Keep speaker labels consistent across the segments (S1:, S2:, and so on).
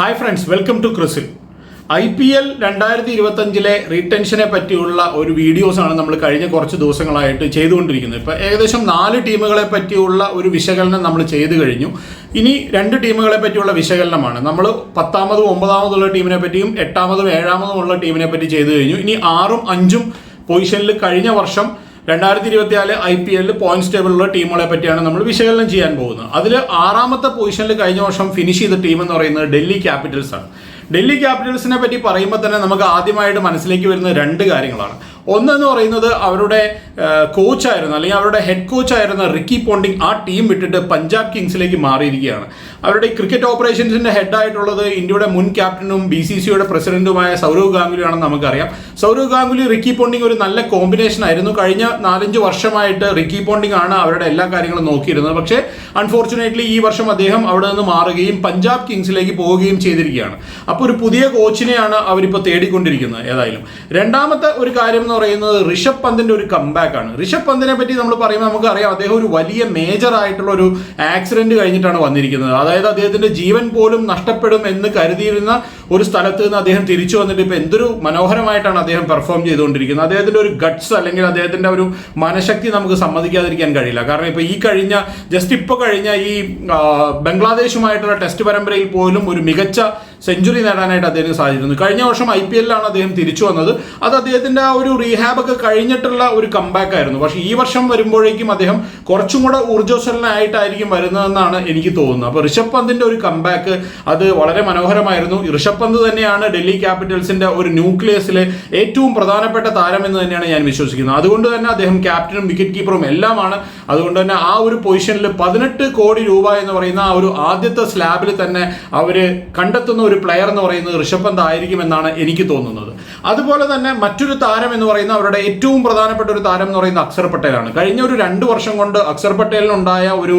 S1: Hi friends welcome to ക്രിസിൽ I P L രണ്ടായിരത്തി ഇരുപത്തഞ്ചിലെ റീടെൻഷനെ പറ്റിയുള്ള ഒരു വീഡിയോസാണ് നമ്മൾ കഴിഞ്ഞ കുറച്ച് ദിവസങ്ങളായിട്ട് ചെയ്തുകൊണ്ടിരിക്കുന്നത്. ഇപ്പോൾ ഏകദേശം നാല് ടീമുകളെ പറ്റിയുള്ള ഒരു വിശകലനം നമ്മൾ ചെയ്തു കഴിഞ്ഞു. ഇനി രണ്ട് ടീമുകളെ പറ്റിയുള്ള വിശകലനമാണ്. നമ്മൾ പത്താമതും ഒമ്പതാമതുള്ള ടീമിനെ പറ്റിയും എട്ടാമതും ഏഴാമതും ഉള്ള ടീമിനെ പറ്റി ചെയ്തു കഴിഞ്ഞു. ഇനി ആറും അഞ്ചും പൊസിഷനിൽ കഴിഞ്ഞ വർഷം രണ്ടായിരത്തി ഇരുപത്തിനാല് ഐ പി എല്ലിൽ പോയിന്റ്സ് ടേബിളിലുള്ള ടീമുകളെ പറ്റിയാണ് നമ്മൾ വിശകലനം ചെയ്യാൻ പോകുന്നത്. അതിൽ ആറാമത്തെ പൊസിഷനിൽ കഴിഞ്ഞ വർഷം ഫിനിഷ് ചെയ്ത ടീം എന്ന് പറയുന്നത് ഡൽഹി ക്യാപിറ്റൽസ് ആണ്. ഡൽഹി ക്യാപിറ്റൽസിനെ പറ്റി പറയുമ്പോൾ തന്നെ നമുക്ക് ആദ്യമായിട്ട് മനസ്സിലേക്ക് വരുന്ന രണ്ട് കാര്യങ്ങളാണ്. ഒന്നെന്ന് പറയുന്നത് അവരുടെ കോച്ചായിരുന്നു അല്ലെങ്കിൽ അവരുടെ ഹെഡ് കോച്ചായിരുന്ന റിക്കി പോണ്ടിങ് ആ ടീം വിട്ടിട്ട് പഞ്ചാബ് കിങ്സിലേക്ക് മാറിയിരിക്കുകയാണ്. അവരുടെ ക്രിക്കറ്റ് ഓപ്പറേഷൻസിന്റെ ഹെഡായിട്ടുള്ളത് ഇന്ത്യയുടെ മുൻ ക്യാപ്റ്റനും ബി സി സിയുടെ പ്രസിഡന്റുമായ സൗരവ് ഗാംഗുലിയാണെന്ന് നമുക്കറിയാം. സൗരവ് ഗാംഗുലി റിക്കി പോണ്ടിങ് ഒരു നല്ല കോമ്പിനേഷൻ ആയിരുന്നു. കഴിഞ്ഞ നാലഞ്ച് വർഷമായിട്ട് റിക്കി പോണ്ടിങ് ആണ് അവരുടെ എല്ലാ കാര്യങ്ങളും നോക്കിയിരുന്നത്. പക്ഷേ അൺഫോർച്ചുനേറ്റ്ലി ഈ വർഷം അദ്ദേഹം അവിടെ നിന്ന് മാറുകയും പഞ്ചാബ് കിങ്സിലേക്ക് പോവുകയും ചെയ്തിരിക്കുകയാണ്. അപ്പോൾ ഒരു പുതിയ കോച്ചിനെയാണ് അവരിപ്പോൾ തേടിക്കൊണ്ടിരിക്കുന്നത് ഏതായാലും. രണ്ടാമത്തെ ഒരു കാര്യം എന്ന് പറയുന്നത് ഋഷഭ് പന്തിന്റെ ഒരു കമ്പാക്ക് ആണ്. ഋഷഭ് പന്തിനെ പറ്റി നമ്മൾ പറയുമ്പോൾ നമുക്ക് അറിയാം അദ്ദേഹം ഒരു വലിയ മേജർ ആയിട്ടുള്ള ഒരു ആക്സിഡന്റ് കഴിഞ്ഞിട്ടാണ് വന്നിരിക്കുന്നത്. അതായത് അദ്ദേഹത്തിന്റെ ജീവൻ പോലും നഷ്ടപ്പെടും എന്ന് കരുതിയിരുന്ന ഒരു സ്ഥലത്ത് നിന്ന് അദ്ദേഹം തിരിച്ചു വന്നിട്ട് ഇപ്പൊ എന്തൊരു മനോഹരമായിട്ടാണ് അദ്ദേഹം പെർഫോം ചെയ്തുകൊണ്ടിരിക്കുന്നത്. അദ്ദേഹത്തിന്റെ ഒരു ഗട്ട്സ് അല്ലെങ്കിൽ അദ്ദേഹത്തിന്റെ ഒരു മനഃശക്തി നമുക്ക് സമ്മതിക്കാതിരിക്കാൻ കഴിയില്ല. കാരണം ഇപ്പൊ ഈ കഴിഞ്ഞ ജസ്റ്റ് ഇപ്പൊ കഴിഞ്ഞ ഈ ബംഗ്ലാദേശുമായിട്ടുള്ള ടെസ്റ്റ് പരമ്പരയിൽ പോലും ഒരു മികച്ച സെഞ്ചുറി നേടാനായിട്ട് അദ്ദേഹത്തിന് സാധിച്ചിരുന്നു. കഴിഞ്ഞ വർഷം ഐ പി എല്ലിലാണ് അദ്ദേഹം തിരിച്ചു വന്നത്. അത് അദ്ദേഹത്തിന്റെ ആ ഒരു റീഹാബ് ഒക്കെ കഴിഞ്ഞിട്ടുള്ള ഒരു കമ്പാക്ക് ആയിരുന്നു. പക്ഷേ ഈ വർഷം വരുമ്പോഴേക്കും അദ്ദേഹം കുറച്ചും കൂടെ ഊർജസ്വലനായിട്ടായിരിക്കും വരുന്നതെന്നാണ് എനിക്ക് തോന്നുന്നത്. അപ്പോൾ ഋഷഭ് പന്തിന്റെ ഒരു കമ്പാക്ക് അത് വളരെ മനോഹരമായിരുന്നു. ഋഷഭ് പന്ത് തന്നെയാണ് ഡൽഹി ക്യാപിറ്റൽസിന്റെ ഒരു ന്യൂക്ലിയസിലെ ഏറ്റവും പ്രധാനപ്പെട്ട താരം എന്ന് തന്നെയാണ് ഞാൻ വിശ്വസിക്കുന്നത്. അതുകൊണ്ട് തന്നെ അദ്ദേഹം ക്യാപ്റ്റനും വിക്കറ്റ് കീപ്പറും എല്ലാമാണ്. അതുകൊണ്ട് തന്നെ ആ ഒരു പൊസിഷനിൽ പതിനെട്ട് കോടി രൂപ എന്ന് പറയുന്ന ആ ഒരു ആദ്യത്തെ സ്ലാബിൽ തന്നെ അവർ കണ്ടെത്തുന്ന ഒരു പ്ലെയർ എന്ന് പറയുന്നത് ഋഷഭ് പന്ത് ആയിരിക്കുമെന്നാണ് എനിക്ക് തോന്നുന്നത്. അതുപോലെ തന്നെ മറ്റൊരു താരം എന്ന് പറയുന്ന അവരുടെ ഏറ്റവും പ്രധാനപ്പെട്ട ഒരു താരം എന്ന് പറയുന്നത് അക്സർ പട്ടേലാണ്. കഴിഞ്ഞ ഒരു രണ്ട് വർഷം കൊണ്ട് അക്സർ പട്ടേലിനുണ്ടായ ഒരു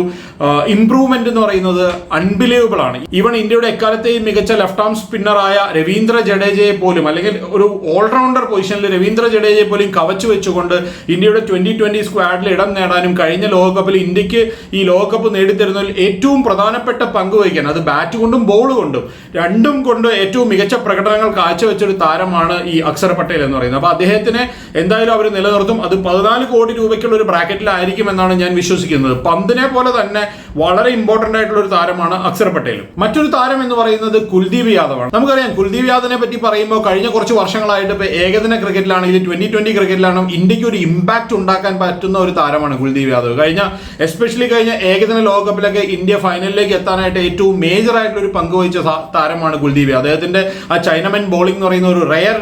S1: ഇംപ്രൂവ്മെന്റ് എന്ന് പറയുന്നത് അൺബിലീവബിൾ ആണ്. ഈവൺ ഇന്ത്യയുടെ എക്കാലത്തെയും മികച്ച ലെഫ്റ്റ് ആം സ്പിന്നറായ രവീന്ദ്ര ജഡേജയെ പോലും അല്ലെങ്കിൽ ഒരു ഓൾറൗണ്ടർ പൊസിഷനിൽ രവീന്ദ്ര ജഡേജയെ പോലും കവച്ചു വെച്ചുകൊണ്ട് ഇന്ത്യയുടെ ട്വന്റി ട്വന്റി സ്ക്വാഡിൽ ഇടം നേടാനും കഴിഞ്ഞ ലോകകപ്പിൽ ഇന്ത്യയ്ക്ക് ഈ ലോകകപ്പ് നേടിത്തരുന്നതിൽ ഏറ്റവും പ്രധാനപ്പെട്ട പങ്ക് വഹിക്കാൻ അത് ബാറ്റ് കൊണ്ടും ബോൾ കൊണ്ടും രണ്ടും കൊണ്ട് ഏറ്റവും മികച്ച പ്രകടനങ്ങൾ കാഴ്ചവെച്ച ഒരു താരമാണ് ഈ അക്സർ പട്ടേൽ എന്ന് പറയുന്നത്. അപ്പൊ അദ്ദേഹത്തിനെ എന്തായാലും അവർ നിലനിർത്തും. അത് പതിനാല് കോടി രൂപയ്ക്കുള്ള ഒരു ബ്രാക്കറ്റിലായിരിക്കും എന്നാണ് ഞാൻ വിശ്വസിക്കുന്നത്. പന്തിനെ പോലെ തന്നെ വളരെ ഇമ്പോർട്ടന്റ് ആയിട്ടുള്ള ഒരു താരമാണ് അക്സർ പട്ടേൽ. മറ്റൊരു താരം എന്ന് പറയുന്നത് കുൽദീപ് യാദവാണ്. നമുക്കറിയാം കുൽദീപ് യാദവിനെ പറ്റി പറയുമ്പോൾ കഴിഞ്ഞ കുറച്ച് വർഷങ്ങളായിട്ട് ഇപ്പോൾ ഏകദിന ക്രിക്കറ്റിലാണെങ്കിലും ട്വന്റി ട്വന്റി ക്രിക്കറ്റിലാണ് ഇന്ത്യയ്ക്ക് ഒരു ഇമ്പാക്ട് ഉണ്ടാക്കാൻ പറ്റുന്ന ഒരു താരമാണ് കുൽദീപ് യാദവ്. കഴിഞ്ഞ എസ്പെഷ്യലി കഴിഞ്ഞ ഏകദിന ലോകകപ്പിലൊക്കെ ഇന്ത്യ ഫൈനലിലേക്ക് എത്താനായിട്ട് ഏറ്റവും മേജർ ആയിട്ടുള്ള ഒരു പങ്ക് വഹിച്ച താ- താരമാണ് കുൽദീപ് അദ്ദേഹത്തിന്റെ ആ ചൈനമൻ ബോളിംഗ് എന്ന് പറയുന്ന ഒരു റയർ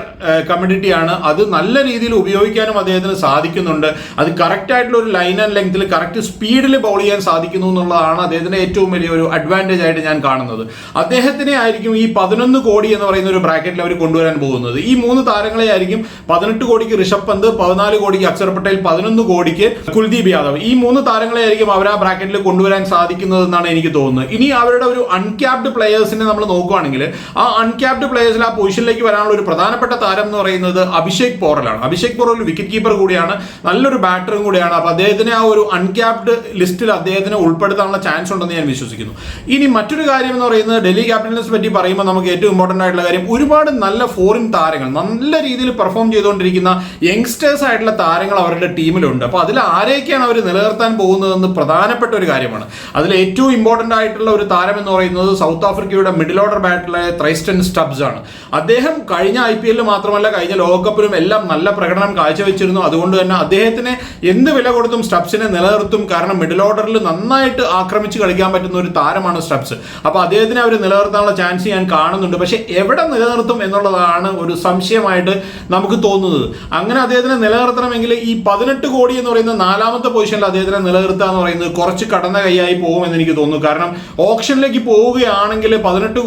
S1: കമ്മ്യൂണിറ്റി ആണ്. അത് നല്ല രീതിയിൽ ഉപയോഗിക്കാനും അദ്ദേഹത്തിന് സാധിക്കുന്നുണ്ട്. അത് കറക്റ്റ് ആയിട്ടുള്ള ഒരു ലൈൻ ആൻഡ് ലെങ്ത്തിൽ കറക്റ്റ് സ്പീഡിൽ ബോൾ ചെയ്യാൻ സാധിക്കുന്നു എന്നുള്ളതാണ് അദ്ദേഹത്തിന്റെ ഏറ്റവും വലിയ ഒരു അഡ്വാന്റേജ് ആയിട്ട് ഞാൻ കാണുന്നത്. അദ്ദേഹത്തിനെ ആയിരിക്കും ഈ പതിനൊന്ന് കോടി എന്ന് പറയുന്ന ഒരു ബ്രാക്കറ്റിൽ അവർ കൊണ്ടുവരാൻ പോകുന്നത്. ഈ മൂന്ന് താരങ്ങളെ ആയിരിക്കും പതിനെട്ട് കോടിക്ക് ഋഷഭ് പന്ത് പതിനാല് കോടിക്ക് അക്ഷർ പട്ടേൽ പതിനൊന്ന് കോടിക്ക് കുൽദീപ് യാദവ്. ഈ മൂന്ന് താരങ്ങളെ ആയിരിക്കും അവർ ആ ബ്രാക്കറ്റിൽ കൊണ്ടുവരാൻ സാധിക്കുന്നത് എന്നാണ് എനിക്ക് തോന്നുന്നത്. ഇനി അവരുടെ ഒരു അൺക്യാപ്ഡ് പ്ലെയേഴ്സിനെ നമ്മൾ നോക്കുകയാണെങ്കിൽ ആ അൺക്യാപ്ഡ് പ്ലേയേഴ്സിൽ ആ പൊസിഷനിലേക്ക് വരാനുള്ള ഒരു പ്രധാനപ്പെട്ട താരം എന്ന് പറയുന്നത് അഭിഷേക് പോറലാണ്. അഭിഷേക് പോറൽ ഒരു വിക്കറ്റ് കീപ്പർ കൂടിയാണ്. നല്ലൊരു ബാറ്ററും കൂടിയാണ്. അപ്പോൾ അദ്ദേഹത്തിന് ആ ഒരു അൺക്യാപ്ഡ് ലിസ്റ്റിൽ അദ്ദേഹത്തിന് ഉൾപ്പെടുത്താനുള്ള ചാൻസ് ഉണ്ടെന്ന് ഞാൻ വിശ്വസിക്കുന്നു. ഇനി മറ്റൊരു കാര്യം എന്ന് പറയുന്നത് ഡൽഹി ക്യാപിറ്റൽസിനെ പറ്റി പറയുമ്പോൾ നമുക്ക് ഏറ്റവും ഇമ്പോർട്ടന്റ് ആയിട്ടുള്ള കാര്യം ഒരുപാട് നല്ല ഫോറിൻ താരങ്ങൾ നല്ല രീതിയിൽ പെർഫോം ചെയ്തുകൊണ്ടിരിക്കുന്ന യങ്സ്റ്റേഴ്സ് ആയിട്ടുള്ള താരങ്ങൾ അവരുടെ ടീമിലുണ്ട് അപ്പോൾ അതിൽ ആരെയൊക്കെയാണ് അവർ നിലനിർത്താൻ പോകുന്നതെന്ന് പ്രധാനപ്പെട്ട ഒരു കാര്യമാണ്. അതിൽ ഏറ്റവും ഇമ്പോർട്ടന്റ് ആയിട്ടുള്ള ഒരു താരം എന്ന് പറയുന്നത് സൗത്ത് ആഫ്രിക്കയുടെ മിഡിൽ ഓർഡർ ബാറ്റിലെ ത്രൈസ്റ്റൻ സ്റ്റബ്സ് ആണ്. അദ്ദേഹം കഴിഞ്ഞ ഐ പി എല്ലിൽ മാത്രമല്ല കഴിഞ്ഞ ലോകകപ്പിലും എല്ലാം നല്ല പ്രകടനം കാഴ്ചവെച്ചിരുന്നു. അതുകൊണ്ട് തന്നെ അദ്ദേഹത്തിന് എന്ത് വില കൊടുത്തും സ്റ്റബ്സിനെ നിലനിർത്തും. കാരണം മിഡിൽ ഓർഡറിൽ നന്നായിട്ട് ആക്രമിച്ച് കളിക്കാൻ പറ്റുന്ന ഒരു താരമാണ് സ്റ്റബ്സ്. അപ്പോൾ അദ്ദേഹത്തിനെ അവർ നിലനിർത്താനുള്ള ചാൻസ് ഞാൻ കാണുന്നുണ്ട്. പക്ഷേ എവിടെ നിലനിർത്തും എന്നുള്ളതാണ് ഒരു സംശയമായിട്ട് നമുക്ക് തോന്നുന്നത്. അങ്ങനെ അദ്ദേഹത്തിനെ നിലനിർത്തണമെങ്കിൽ ഈ പതിനെട്ട് കോടി എന്ന് പറയുന്ന നാലാമത്തെ പൊസിഷനിൽ അദ്ദേഹത്തിനെ നിലനിർത്തുക എന്ന് പറയുന്നത് കുറച്ച് കടന്ന കൈയായി പോകുമെന്ന് എനിക്ക് തോന്നുന്നു. കാരണം ഓപ്ഷനിലേക്ക് പോവുകയാണെങ്കിൽ പതിനെട്ട്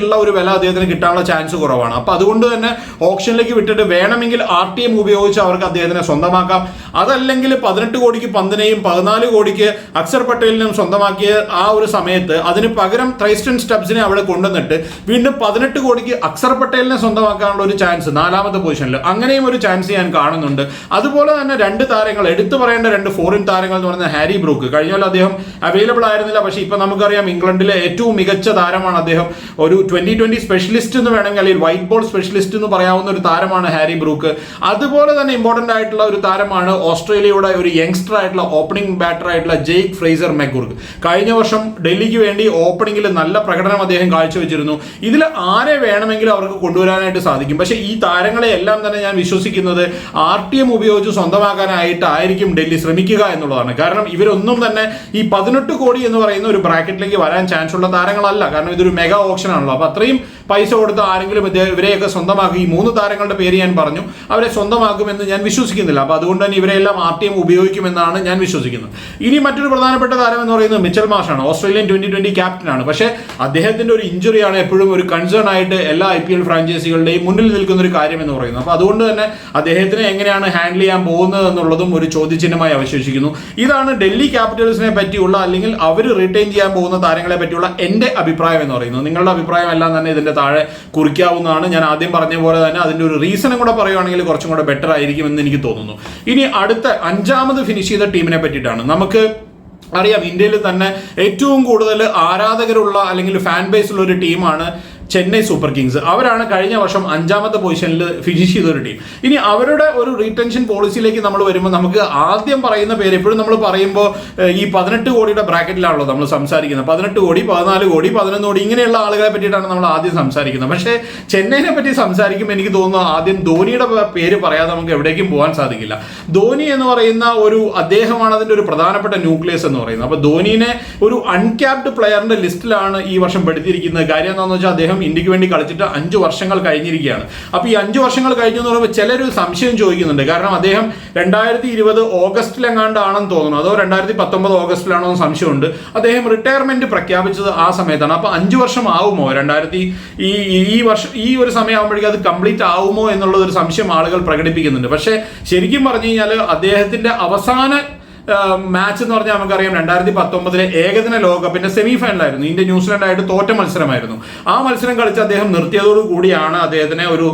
S1: കോടിക്കുള്ള ഒരു വില അദ്ദേഹത്തിന് കിട്ടാനുള്ള ചാൻസ് കുറവാണ്. അപ്പൊ അതുകൊണ്ട് തന്നെ ഓപ്ഷനിലേക്ക് വിട്ടിട്ട് വേണമെങ്കിൽ ആർ ടി എം ഉപയോഗിച്ച് അവർക്ക് അദ്ദേഹത്തിനെ സ്വന്തമാക്കാം. അതല്ലെങ്കിൽ പതിനെട്ട് കോടിക്ക് പന്തിനെയും പതിനാല് കോടിക്ക് അക്സർ പട്ടേലിനും സ്വന്തമാക്കിയ ആ ഒരു സമയത്ത് അതിന് പകരം ത്രൈസ്റ്റൻ സ്റ്റബ്സിനെ അവിടെ കൊണ്ടുവന്നിട്ട് വീണ്ടും പതിനെട്ട് കോടിക്ക് അക്സർ പട്ടേലിനെ സ്വന്തമാക്കാനുള്ള ഒരു ചാൻസ് നാലാമത്തെ പൊസിഷനിൽ അങ്ങനെയും ഒരു ചാൻസ് ഞാൻ കാണുന്നുണ്ട്. അതുപോലെ തന്നെ രണ്ട് താരങ്ങൾ എടുത്തു പറയേണ്ട രണ്ട് ഫോറിൻ താരങ്ങൾ എന്ന് പറയുന്നത് ഹാരി ബ്രൂക്ക് കഴിഞ്ഞ കൊല്ലം അദ്ദേഹം അവൈലബിൾ ആയിരുന്നില്ല. പക്ഷേ ഇപ്പൊ നമുക്കറിയാം ഇംഗ്ലണ്ടിലെ ഏറ്റവും മികച്ച താരമാണ് അദ്ദേഹം. ഒരു ട്വന്റി ട്വന്റി സ്പെഷ്യലിസ്റ്റ് എന്ന് വേണമെങ്കിൽ അല്ലെങ്കിൽ വൈറ്റ് ബോൾ സ്പെഷ്യലിസ്റ്റ് എന്ന് പറയാവുന്ന ഒരു താരമാണ് ഹാരി ബ്രൂക്ക്. അതുപോലെ തന്നെ ഇമ്പോർട്ടന്റ് ആയിട്ടുള്ള ഒരു താരമാണ് ഓസ്ട്രേലിയയുടെ ഒരു യങ്സ്റ്റർ ആയിട്ടുള്ള ഓപ്പണിംഗ് ബാറ്റർ ആയിട്ടുള്ള ജെയ്ക്ക് ഫ്രേസർ മെക്കുർക്ക് കഴിഞ്ഞ വർഷം ഡൽഹിക്ക് വേണ്ടി ഓപ്പണിംഗിൽ നല്ല പ്രകടനം അദ്ദേഹം കാഴ്ചവെച്ചിരുന്നു. ഇതിൽ ആരെ വേണമെങ്കിലും അവർക്ക് കൊണ്ടുവരാനായിട്ട് സാധിക്കും. പക്ഷേ ഈ താരങ്ങളെ എല്ലാം തന്നെ ഞാൻ വിശ്വസിക്കുന്നത് ആർ ടി എം ഉപയോഗിച്ച് സ്വന്തമാക്കാനായിട്ടായിരിക്കും ഡൽഹി ശ്രമിക്കുക എന്നുള്ളതാണ്. കാരണം ഇവരൊന്നും തന്നെ ഈ പതിനെട്ട് കോടി എന്ന് പറയുന്ന ഒരു ബ്രാക്കറ്റിലേക്ക് വരാൻ ചാൻസ് ഉള്ള താരങ്ങളല്ല. കാരണം ഇതൊരു മെഗാ ഓപ്ഷൻ ആണല്ലോ. അപ്പൊ അത്രയും പൈസ കൊടുത്ത് ആരെങ്കിലും ഇവരെയൊക്കെ സ്വന്തമാക്കി ഈ മൂന്ന് താരങ്ങളുടെ പേര് ഞാൻ പറഞ്ഞു അവരെ സ്വന്തമാക്കുമെന്ന് ഞാൻ വിശ്വസിക്കുന്നില്ല. അപ്പൊ അതുകൊണ്ട് തന്നെ ഇവരെല്ലാം ആർ ടി എം ഉപയോഗിക്കുമെന്നാണ് ഞാൻ വിശ്വസിക്കുന്നത്. ഇനി മറ്റൊരു പ്രധാനപ്പെട്ട താരം എന്ന് പറയുന്നത് മിച്ചൽ മാഷാണ്. ഓസ്ട്രേലിയൻ ട്വന്റി ട്വന്റി ക്യാപ്റ്റനാണ്. പക്ഷേ അദ്ദേഹത്തിന്റെ ഒരു ഇഞ്ചുറിയാണ് എപ്പോഴും ഒരു കൺസേൺ ആയിട്ട് എല്ലാ ഐ പി എൽ ഫ്രാഞ്ചൈസികളുടെയും മുന്നിൽ നിൽക്കുന്ന ഒരു കാര്യം എന്ന് പറയുന്നത്. അപ്പൊ അതുകൊണ്ട് തന്നെ അദ്ദേഹത്തിനെ എങ്ങനെയാണ് ഹാൻഡിൽ ചെയ്യാൻ പോകുന്നത് എന്നുള്ളതും ഒരു ചോദ്യചിഹ്നമായി അവശേഷിക്കുന്നു. ഇതാണ് ഡൽഹി ക്യാപിറ്റൽസിനെ പറ്റിയുള്ള അല്ലെങ്കിൽ അവർ റിട്ടൈൻ ചെയ്യാൻ പോകുന്ന താരങ്ങളെ പറ്റിയുള്ള എന്റെ അഭിപ്രായം എന്ന് പറയുന്നത്. നിങ്ങളുടെ അഭിപ്രായം എല്ലാം തന്നെ ഇതിന്റെ താഴെ കുറിക്കാവുന്നതാണ്. ഞാൻ ആദ്യം പറഞ്ഞ പോലെ തന്നെ അതിന്റെ ഒരു റീസണും കൂടെ പറയുവാണെങ്കിൽ കുറച്ചും കൂടെ ബെറ്റർ ആയിരിക്കും എന്ന് എനിക്ക് തോന്നുന്നു. ഇനി അടുത്ത അഞ്ചാമത് ഫിനിഷ് ചെയ്ത ടീമിനെ പറ്റിയിട്ടാണ്. നമുക്ക് അറിയാം ഇന്ത്യയിൽ തന്നെ ഏറ്റവും കൂടുതൽ ആരാധകരുള്ള അല്ലെങ്കിൽ ഫാൻ ബേസ് ഉള്ള ഒരു ടീമാണ് ചെന്നൈ സൂപ്പർ കിങ്സ്. അവരാണ് കഴിഞ്ഞ വർഷം അഞ്ചാമത്തെ പൊസിഷനിൽ ഫിനിഷ് ചെയ്ത ഒരു ടീം ഇനി അവരുടെ ഒരു റീടെൻഷൻ പോളിസിയിലേക്ക് നമ്മൾ വരുമ്പോൾ നമുക്ക് ആദ്യം പറയുന്ന പേര് എപ്പോഴും നമ്മൾ പറയുമ്പോൾ ഈ പതിനെട്ട് കോടിയുടെ ബ്രാക്കറ്റിലാണല്ലോ നമ്മൾ സംസാരിക്കുന്നത്. പതിനെട്ട് കോടി പതിനാല് കോടി പതിനൊന്ന് കോടി ഇങ്ങനെയുള്ള ആളുകളെ പറ്റിയിട്ടാണ് നമ്മൾ ആദ്യം സംസാരിക്കുന്നത്. പക്ഷേ ചെന്നൈനെ പറ്റി സംസാരിക്കുമ്പോൾ എനിക്ക് തോന്നുന്നു ആദ്യം ധോനിയുടെ പേര് പറയാതെ നമുക്ക് എവിടേക്കും പോകാൻ സാധിക്കില്ല. ധോനി എന്ന് പറയുന്ന ഒരു അദ്ദേഹമാണ് അതിന്റെ ഒരു പ്രധാനപ്പെട്ട ന്യൂക്ലിയസ് എന്ന് പറയുന്നത്. അപ്പോൾ ധോനിനെ ഒരു അൺക്യാപ്ഡ് പ്ലെയറിന്റെ ലിസ്റ്റിലാണ് ഈ വർഷം പെടുത്തിയിരിക്കുന്നത്. കാര്യം എന്താണെന്ന് വെച്ചാൽ അദ്ദേഹം ഇന്ത്യയ്ക്ക് വേണ്ടി കളിച്ചിട്ട് അഞ്ച് വർഷങ്ങൾ കഴിഞ്ഞിരിക്കുകയാണ്. അപ്പൊ ഈ അഞ്ച് വർഷങ്ങൾ കഴിഞ്ഞു എന്ന് പറയുമ്പോൾ ചിലർ സംശയം ചോദിക്കുന്നുണ്ട്. കാരണം അദ്ദേഹം രണ്ടായിരത്തി ഇരുപത് ഓഗസ്റ്റിലെങ്ങാണ്ടാണെന്ന് തോന്നുന്നു. അതോ രണ്ടായിരത്തി പത്തൊമ്പത് ഓഗസ്റ്റിലാണോ എന്ന് സംശയമുണ്ട്. അദ്ദേഹം റിട്ടയർമെന്റ് പ്രഖ്യാപിച്ചത് ആ സമയത്താണ്. അപ്പൊ അഞ്ചു വർഷം ആവുമോ രണ്ടായിരത്തി ഈ ഈ വർഷം ഈ ഒരു സമയമാകുമ്പോഴേക്കും അത് കംപ്ലീറ്റ് ആവുമോ എന്നുള്ളത് ഒരു സംശയം ആളുകൾ പ്രകടിപ്പിക്കുന്നുണ്ട്. പക്ഷേ ശരിക്കും പറഞ്ഞു കഴിഞ്ഞാൽ അദ്ദേഹത്തിന്റെ അവസാന മാച്ച് എന്ന് പറഞ്ഞാൽ നമുക്കറിയാം രണ്ടായിരത്തി പത്തൊമ്പതിലെ ഏകദിന ലോകകപ്പിന്റെ സെമി ഫൈനലായിരുന്നു ഇന്ത്യ ന്യൂസിലൻഡായിട്ട് തോറ്റ മത്സരമായിരുന്നു. ആ മത്സരം കളിച്ച് അദ്ദേഹം നിർത്തിയതോടു കൂടിയാണ് അദ്ദേഹത്തിനെ ഒരു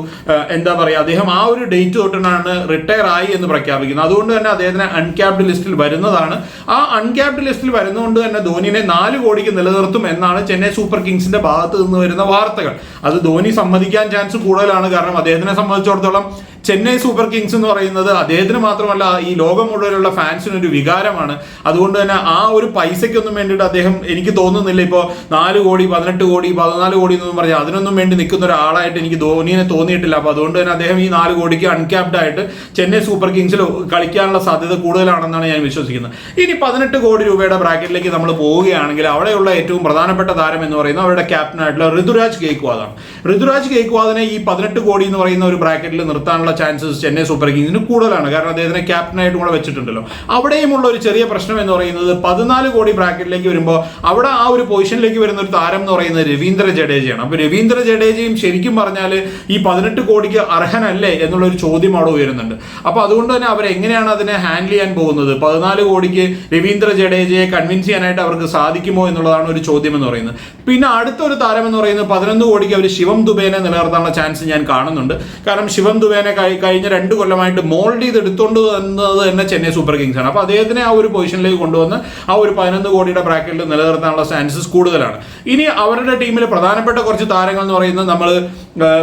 S1: എന്താ പറയുക അദ്ദേഹം ആ ഒരു ഡേറ്റ് തൊട്ടിട്ടാണ് റിട്ടയർ ആയി എന്ന് പ്രഖ്യാപിക്കുന്നത്. അതുകൊണ്ട് തന്നെ അദ്ദേഹത്തിന് അൺക്യാപ്ഡ് ലിസ്റ്റിൽ വരുന്നതാണ്. ആ അൺക്യാപ്ഡ് ലിസ്റ്റിൽ വരുന്നതുകൊണ്ട് തന്നെ ധോനിനെ നാല് കോടിക്ക് നിലനിർത്തും എന്നാണ് ചെന്നൈ സൂപ്പർ കിങ്സിന്റെ ഭാഗത്ത് നിന്ന് വരുന്ന വാർത്തകൾ. അത് ധോനി സമ്മതിക്കാൻ ചാൻസ് കൂടുതലാണ്. കാരണം അദ്ദേഹത്തിനെ സംബന്ധിച്ചിടത്തോളം ചെന്നൈ സൂപ്പർ കിങ്സ് എന്ന് പറയുന്നത് അദ്ദേഹത്തിന് മാത്രമല്ല ഈ ലോകം മുഴുവനുള്ള ഫാൻസിന് ഒരു വികാരമാണ്. അതുകൊണ്ട് തന്നെ ആ ഒരു പൈസയ്ക്കൊന്നും വേണ്ടിയിട്ട് അദ്ദേഹം എനിക്ക് തോന്നുന്നില്ല. ഇപ്പോൾ നാല് കോടി പതിനെട്ട് കോടി പതിനാല് കോടി എന്നൊന്നും പറഞ്ഞാൽ അതിനൊന്നും വേണ്ടി നിൽക്കുന്ന ഒരാളായിട്ട് എനിക്ക് ധോനിയെ തോന്നിയിട്ടില്ല. അപ്പോൾ അതുകൊണ്ട് തന്നെ അദ്ദേഹം ഈ നാല് കോടിക്ക് അൺക്യാപ്ഡ് ആയിട്ട് ചെന്നൈ സൂപ്പർ കിങ്സിൽ കളിക്കാനുള്ള സാധ്യത കൂടുതലാണെന്നാണ് ഞാൻ വിശ്വസിക്കുന്നത്. ഇനി പതിനെട്ട് കോടി രൂപയുടെ ബ്രാക്കറ്റിലേക്ക് നമ്മൾ പോവുകയാണെങ്കിൽ അവിടെയുള്ള ഏറ്റവും പ്രധാനപ്പെട്ട താരം എന്ന് പറയുന്നത് അവരുടെ ക്യാപ്റ്റനായിട്ടുള്ള ഋതുരാജ് ഗെയ്ക്വാദാണ്. ഋതുരാജ് ഗെയ്ക്വാദിനെ ഈ പതിനെട്ട് കോടി എന്ന് പറയുന്ന ഒരു ബ്രാക്കറ്റിൽ നിർത്താനുള്ള ചാൻസസ് ചെന്നൈ സൂപ്പർ കിങ്സിന് കൂടുതലാണ്. കാരണം അദ്ദേഹത്തിനെ ക്യാപ്റ്റനായിട്ടും കൂടെ വെച്ചിട്ടുണ്ടല്ലോ. അവിടെയുമുള്ള ഒരു ചെറിയ പ്രശ്നം എന്ന് പറയുന്നത് പതിനാല് കോടി ബ്രാക്കറ്റിലേക്ക് വരുമ്പോൾ അവിടെ ആ ഒരു പൊസിഷനിലേക്ക് വരുന്ന ഒരു താരം എന്ന് പറയുന്നത് രവീന്ദ്ര ജഡേജയാണ്. അപ്പോൾ രവീന്ദ്ര ജഡേജയും ശരിക്കും പറഞ്ഞാൽ ഈ പതിനെട്ട് കോടിക്ക് അർഹനല്ലേ എന്നുള്ള ഒരു ചോദ്യം അവിടെ ഉയരുന്നുണ്ട്. അപ്പോൾ അതുകൊണ്ട് തന്നെ അവർ എങ്ങനെയാണ് അതിനെ ഹാൻഡിൽ ചെയ്യാൻ പോകുന്നത്? പതിനാല് കോടിക്ക് രവീന്ദ്ര ജഡേജയെ കൺവിൻസ് ചെയ്യാനായിട്ട് അവർക്ക് സാധിക്കുമോ എന്നുള്ളതാണ് ഒരു ചോദ്യം എന്ന് പറയുന്നത്. പിന്നെ അടുത്തൊരു താരം എന്ന് പറയുന്നത് പതിനൊന്ന് കോടിക്ക് അവർ ശിവം ദുബേനെ നിലനിർത്താനുള്ള ചാൻസ് ഞാൻ കാണുന്നുണ്ട്. കാരണം ശിവം ദുബേനെ കഴിഞ്ഞ രണ്ട് കൊല്ലമായിട്ട് മോൾഡ് ചെയ്ത് എടുത്തുകൊണ്ട് വന്നത് തന്നെ ചെന്നൈ സൂപ്പർ കിങ്സ് ആണ്. അപ്പോൾ അദ്ദേഹത്തിനെ ആ ഒരു പൊസിഷനിലേക്ക് കൊണ്ടുവന്ന് ആ ഒരു പതിനൊന്ന് കോടിയുടെ ബ്രാക്കറ്റിൽ നിലനിർത്താനുള്ള ചാൻസസ് കൂടുതലാണ്. ഇനി അവരുടെ ടീമിൽ പ്രധാനപ്പെട്ട കുറച്ച് താരങ്ങൾ എന്ന് പറയുന്നത് നമ്മൾ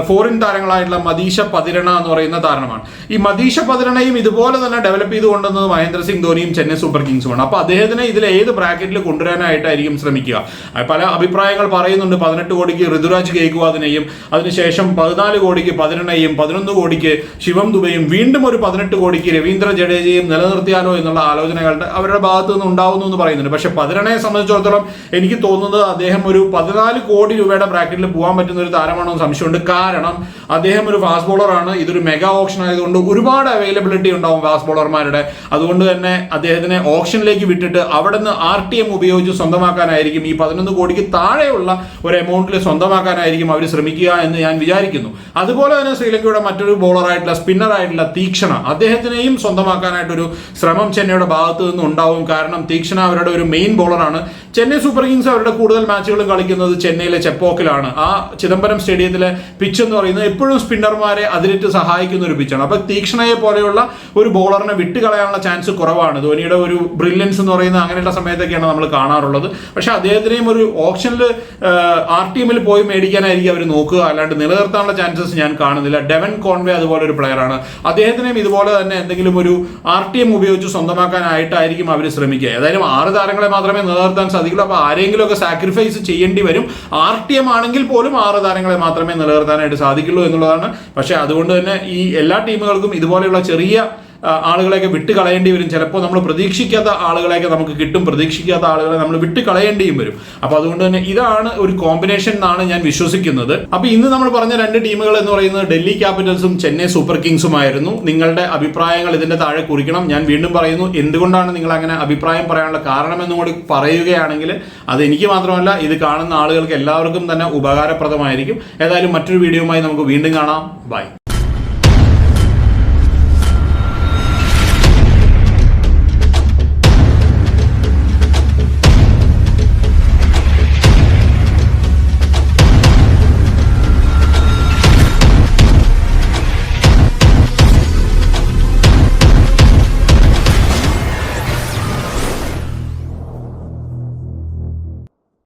S1: ഫോറിൻ താരങ്ങളായിട്ടുള്ള മദീഷ പതിരണ എന്ന് പറയുന്ന താരമാണ്. ഈ മദീഷ പതിരണയും ഇതുപോലെ തന്നെ ഡെവലപ്പ് ചെയ്ത് കൊണ്ടുവന്നത് മഹേന്ദ്ര സിംഗ് ധോനിയും ചെന്നൈ സൂപ്പർ കിങ്സുമാണ് അപ്പോൾ അദ്ദേഹത്തിനെ ഇതിൽ ഏത് ബ്രാക്കറ്റിൽ കൊണ്ടുവരാനായിട്ടായിരിക്കും ശ്രമിക്കുക? പല അഭിപ്രായങ്ങൾ പറയുന്നുണ്ട്. പതിനെട്ട് കോടിക്ക് ഋതുരാജ് ഗേക്വാദിനെയും അതിനുശേഷം പതിനാല് കോടിക്ക് പതിനെണ്ണയും പതിനൊന്ന് കോടിക്ക് ശിവം ദുബയും വീണ്ടും ഒരു പതിനെട്ട് കോടിക്ക് രവീന്ദ്ര ജഡേജയും നിലനിർത്തിയാലോ എന്നുള്ള ആലോചനകളുടെ അവരുടെ ഭാഗത്ത് നിന്ന് ഉണ്ടാവുന്നു എന്ന് പറയുന്നുണ്ട്. പക്ഷെ പതിനെണ്ണയെ സംബന്ധിച്ചിടത്തോളം എനിക്ക് തോന്നുന്നത് അദ്ദേഹം ഒരു പതിനാല് കോടി രൂപയുടെ ബ്രാക്കറ്റിൽ പോകാൻ പറ്റുന്ന ഒരു താരമാണോ സംശയമുണ്ട്. കാരണം അദ്ദേഹം ഒരു ഫാസ്റ്റ് ബോളർ ആണ്. ഇതൊരു മെഗാ ഓപ്ഷൻ ആയതുകൊണ്ട് ഒരുപാട് അവൈലബിലിറ്റി ഉണ്ടാവും ഫാസ്റ്റ് ബോളർമാരുടെ അതുകൊണ്ട് തന്നെ അദ്ദേഹത്തിനെ ഓപ്ഷനിലേക്ക് വിട്ടിട്ട് അവിടെ നിന്ന് ആർ ടി എം ഉപയോഗിച്ച് സ്വന്തമാക്കാനായിരിക്കും ഈ പതിനൊന്ന് കോടിക്ക് താഴെയുള്ള ഒരു എമൗണ്ടിൽ സ്വന്തമാക്കാനായിരിക്കും അവർ ശ്രമിക്കുക എന്ന് ഞാൻ വിചാരിക്കുന്നു. അതുപോലെ തന്നെ ശ്രീലങ്കയുടെ മറ്റൊരു ബോളറായ ആയിട്ടുള്ള സ്പിന്നറായിട്ടുള്ള തീക്ഷണ. അദ്ദേഹത്തിനെയും സ്വന്തമാക്കാനായിട്ടൊരു ശ്രമം ചെന്നൈയുടെ ഭാഗത്ത് നിന്ന് ഉണ്ടാവും. കാരണം തീക്ഷണ അവരുടെ ഒരു മെയിൻ ബോളറാണ് ചെന്നൈ സൂപ്പർ കിങ്സ് അവരുടെ കൂടുതൽ മാച്ചുകളും കളിക്കുന്നത് ചെന്നൈയിലെ ചെപ്പോക്കിലാണ്. ആ ചിദംബരം സ്റ്റേഡിയത്തിലെ പിച്ച് എന്ന് പറയുന്നത് എപ്പോഴും സ്പിന്നർമാരെ അതിലിട്ട് സഹായിക്കുന്ന ഒരു പിച്ചാണ് അപ്പൊ തീക്ഷണയെ പോലെയുള്ള ഒരു ബോളറിനെ വിട്ടുകളയാനുള്ള ചാൻസ് കുറവാണ്. ധോനിയുടെ ഒരു ബ്രില്യൻസ് എന്ന് പറയുന്ന അങ്ങനെയുള്ള സമയത്തൊക്കെയാണ് നമ്മൾ കാണാറുള്ളത്. പക്ഷെ അദ്ദേഹത്തിനെയും ഒരു ഓപ്ഷനിൽ ആർ ടീമിൽ പോയി മേടിക്കാനായിരിക്കും അവർ നോക്കുക. അല്ലാണ്ട് നിലനിർത്താനുള്ള ചാൻസസ് ഞാൻ കാണുന്നില്ല. ഡെവൻ കോൺവേ അതുപോലെ ഒരു പ്ലെയറാണ് അദ്ദേഹത്തിനെയും ഇതുപോലെ തന്നെ എന്തെങ്കിലും ഒരു ആർ ടി എം ഉപയോഗിച്ച് സ്വന്തമാക്കാനായിട്ടായിരിക്കും അവർ ശ്രമിക്കുക. ഏതായാലും ആറ് താരങ്ങളെ മാത്രമേ നിലനിർത്താൻ സാധിക്കുള്ളൂ. അപ്പോൾ ആരെങ്കിലും ഒക്കെ സാക്രിഫൈസ് ചെയ്യേണ്ടി വരും. ആർ ടി എം ആണെങ്കിൽ പോലും ആറ് താരങ്ങളെ മാത്രമേ നിലനിർത്താനായിട്ട് സാധിക്കുള്ളൂ എന്നുള്ളതാണ്. പക്ഷേ അതുകൊണ്ട് തന്നെ ഈ എല്ലാ ടീമുകൾക്കും ഇതുപോലെയുള്ള ചെറിയ ആളുകളെയൊക്കെ വിട്ട് കളയേണ്ടി വരും. ചിലപ്പോൾ നമ്മൾ പ്രതീക്ഷിക്കാത്ത ആളുകളെയൊക്കെ നമുക്ക് കിട്ടും. പ്രതീക്ഷിക്കാത്ത ആളുകളെ നമ്മൾ വിട്ട് കളയേണ്ടിയും വരും. അപ്പോൾ അതുകൊണ്ട് തന്നെ ഇതാണ് ഒരു കോമ്പിനേഷൻ എന്നാണ് ഞാൻ വിശ്വസിക്കുന്നത്. അപ്പോൾ ഇന്ന് നമ്മൾ പറഞ്ഞ രണ്ട് ടീമുകൾ എന്ന് പറയുന്നത് ഡൽഹി ക്യാപിറ്റൽസും ചെന്നൈ സൂപ്പർ കിങ്സുമായിരുന്നു നിങ്ങളുടെ അഭിപ്രായങ്ങൾ ഇതിന്റെ താഴെ കുറിക്കണം. ഞാൻ വീണ്ടും പറയുന്നു എന്തുകൊണ്ടാണ് നിങ്ങൾ അങ്ങനെ അഭിപ്രായം പറയാനുള്ള കാരണം എന്നും കൂടി പറയുകയാണെങ്കിൽ അത് എനിക്ക് മാത്രമല്ല ഇത് കാണുന്ന ആളുകൾക്ക് എല്ലാവർക്കും തന്നെ ഉപകാരപ്രദമായിരിക്കും. ഏതായാലും മറ്റൊരു വീഡിയോയുമായി നമുക്ക് വീണ്ടും കാണാം. ബൈ